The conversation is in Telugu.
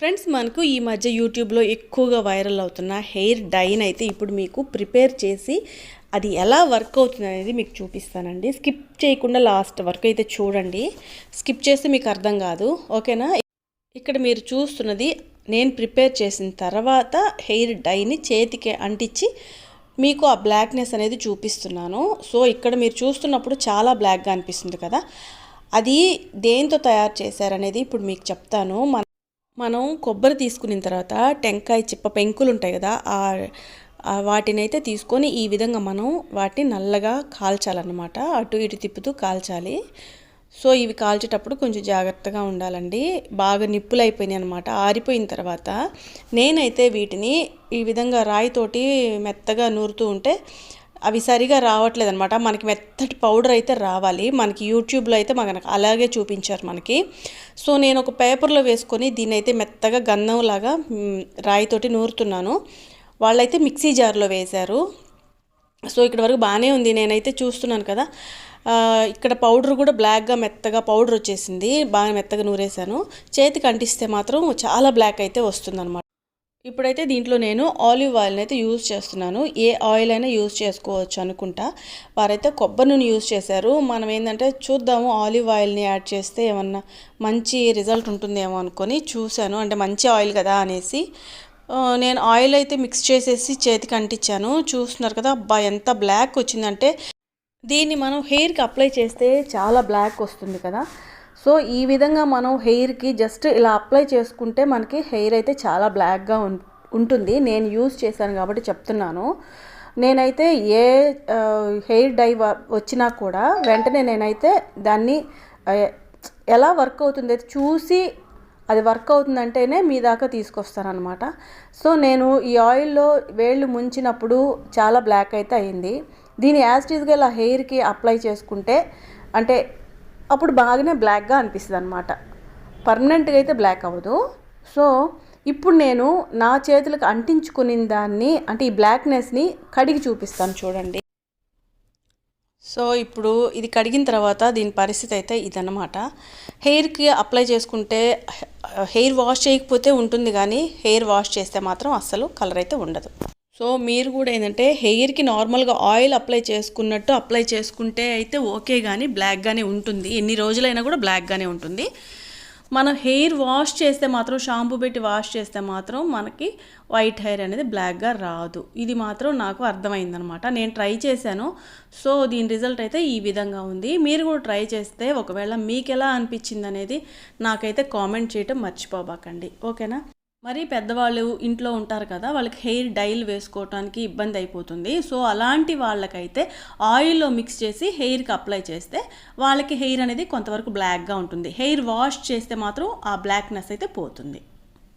ఫ్రెండ్స్ మనకు ఈ మధ్య యూట్యూబ్లో ఎక్కువగా వైరల్ అవుతున్న హెయిర్ డైన్ అయితే ఇప్పుడు మీకు ప్రిపేర్ చేసి అది ఎలా వర్క్ అవుతుంది అనేది మీకు చూపిస్తానండి. స్కిప్ చేయకుండా లాస్ట్ వరకు అయితే చూడండి. స్కిప్ చేస్తే మీకు అర్థం కాదు. ఓకేనా? ఇక్కడ మీరు చూస్తున్నది నేను ప్రిపేర్ చేసిన తర్వాత హెయిర్ డైని చేతికి అంటించి మీకు ఆ బ్లాక్నెస్ అనేది చూపిస్తున్నాను. సో ఇక్కడ మీరు చూస్తున్నప్పుడు చాలా బ్లాక్గా అనిపిస్తుంది కదా. అది దేంతో తయారు చేశారనేది ఇప్పుడు మీకు చెప్తాను. మనం కొబ్బరి తీసుకున్న తర్వాత టెంకాయ చిప్ప పెంకులు ఉంటాయి కదా ఆ ఆ వాటిని అయితే తీసుకొని ఈ విధంగా మనం వాటిని నల్లగా కాల్చాలన్నమాట. అటు ఇటు తిప్పుతూ కాల్చాలి. సో ఇవి కాల్చేటప్పుడు కొంచెం జాగ్రత్తగా ఉండాలండి. బాగా నిప్పులు అయిపోయినాయి అనమాట ఆరిపోయిన తర్వాత నేనైతే వీటిని ఈ విధంగా రాయితోటి మెత్తగా నూరుతూ ఉంటే అవి సరిగా రావట్లేదు అనమాట మనకి మెత్తటి పౌడర్ అయితే రావాలి. మనకి యూట్యూబ్లో అయితే మనకు అలాగే చూపించారు మనకి. సో నేను ఒక పేపర్లో వేసుకొని దీన్ని అయితే మెత్తగా గంధంలాగా రాయితోటి నూరుతున్నాను. వాళ్ళైతే మిక్సీ జార్లో వేశారు. సో ఇక్కడ వరకు బాగానే ఉంది. నేనైతే చూస్తున్నాను కదా. ఇక్కడ పౌడర్ కూడా బ్లాక్గా మెత్తగా పౌడర్ వచ్చేసింది. బాగా మెత్తగా నూరేసాను చేతికి అంటిస్తే మాత్రం చాలా బ్లాక్ అయితే వస్తుందన్నమాట. ఇప్పుడైతే దీంట్లో నేను ఆలివ్ ఆయిల్ని అయితే యూజ్ చేస్తున్నాను. ఏ ఆయిల్ అయినా యూజ్ చేసుకోవచ్చు అనుకుంటా. వారైతే కొబ్బరి నూనె యూజ్ చేశారు. మనం ఏంటంటే చూద్దాము ఆలివ్ ఆయిల్ని యాడ్ చేస్తే ఏమన్నా మంచి రిజల్ట్ ఉంటుందేమో అనుకొని చూశాను. అంటే మంచి ఆయిల్ కదా అనేసి. నేను ఆయిల్ అయితే మిక్స్ చేసేసి చేతికి అంటించాను. చూస్తున్నారు కదా అబ్బా ఎంత బ్లాక్ వచ్చిందంటే దీన్ని మనం హెయిర్కి అప్లై చేస్తే చాలా బ్లాక్ వస్తుంది కదా. సో ఈ విధంగా మనం హెయిర్కి జస్ట్ ఇలా అప్లై చేసుకుంటే మనకి హెయిర్ అయితే చాలా బ్లాక్గా ఉం- ఉంటుంది. నేను యూజ్ చేశాను కాబట్టి చెప్తున్నాను. నేనైతే ఏ హెయిర్ డై వచ్చినా కూడా వెంటనే నేనైతే దాన్ని ఎలా వర్క్ అవుతుంది చూసి అది వర్క్ అవుతుందంటేనే మీ దాకా తీసుకొస్తానమాట సో నేను ఈ ఆయిల్లో వేళ్ళు ముంచినప్పుడు చాలా బ్లాక్ అయితే అయింది. దీన్ని యాస్టీస్గా ఇలా హెయిర్కి అప్లై చేసుకుంటే అంటే అప్పుడు బాగానే బ్లాక్గా అనిపిస్తుంది అనమాట పర్మనెంట్గా అయితే బ్లాక్ అవ్వదు. సో ఇప్పుడు నేను నా చేతులకు అంటించుకుని దాన్ని అంటే ఈ బ్లాక్నెస్ని కడిగి చూపిస్తాను చూడండి. సో ఇప్పుడు ఇది కడిగిన తర్వాత దీని పరిస్థితి అయితే ఇదన్నమాట. హెయిర్కి అప్లై చేసుకుంటే హెయిర్ వాష్ చేయకపోతే ఉంటుంది కానీ హెయిర్ వాష్ చేస్తే మాత్రం అస్సలు కలర్ అయితే ఉండదు. సో మీరు కూడా ఏంటంటే హెయిర్కి నార్మల్గా ఆయిల్ అప్లై చేసుకున్నట్టు అప్లై చేసుకుంటే అయితే ఓకే కానీ బ్లాక్గానే ఉంటుంది. ఎన్ని రోజులైనా కూడా బ్లాక్గానే ఉంటుంది. మనం హెయిర్ వాష్ చేస్తే మాత్రం షాంపూ పెట్టి వాష్ చేస్తే మాత్రం మనకి వైట్ హెయిర్ అనేది బ్లాక్గా రాదు. ఇది మాత్రం నాకు అర్థమైందనమాట. నేను ట్రై చేశాను. సో దీని రిజల్ట్ అయితే ఈ విధంగా ఉంది. మీరు కూడా ట్రై చేస్తే ఒకవేళ మీకు ఎలా అనిపించింది అనేది నాకైతే కామెంట్ చేయటం మర్చిపోబాకండి. ఓకేనా? మరి పెద్దవాళ్ళు ఇంట్లో ఉంటారు కదా వాళ్ళకి హెయిర్ డైల్ వేసుకోవటానికి ఇబ్బంది అయిపోతుంది. సో అలాంటి వాళ్ళకైతే ఆయిల్లో మిక్స్ చేసి హెయిర్కి అప్లై చేస్తే వాళ్ళకి హెయిర్ అనేది కొంతవరకు బ్లాక్గా ఉంటుంది. హెయిర్ వాష్ చేస్తే మాత్రం ఆ బ్లాక్నెస్ అయితే పోతుంది.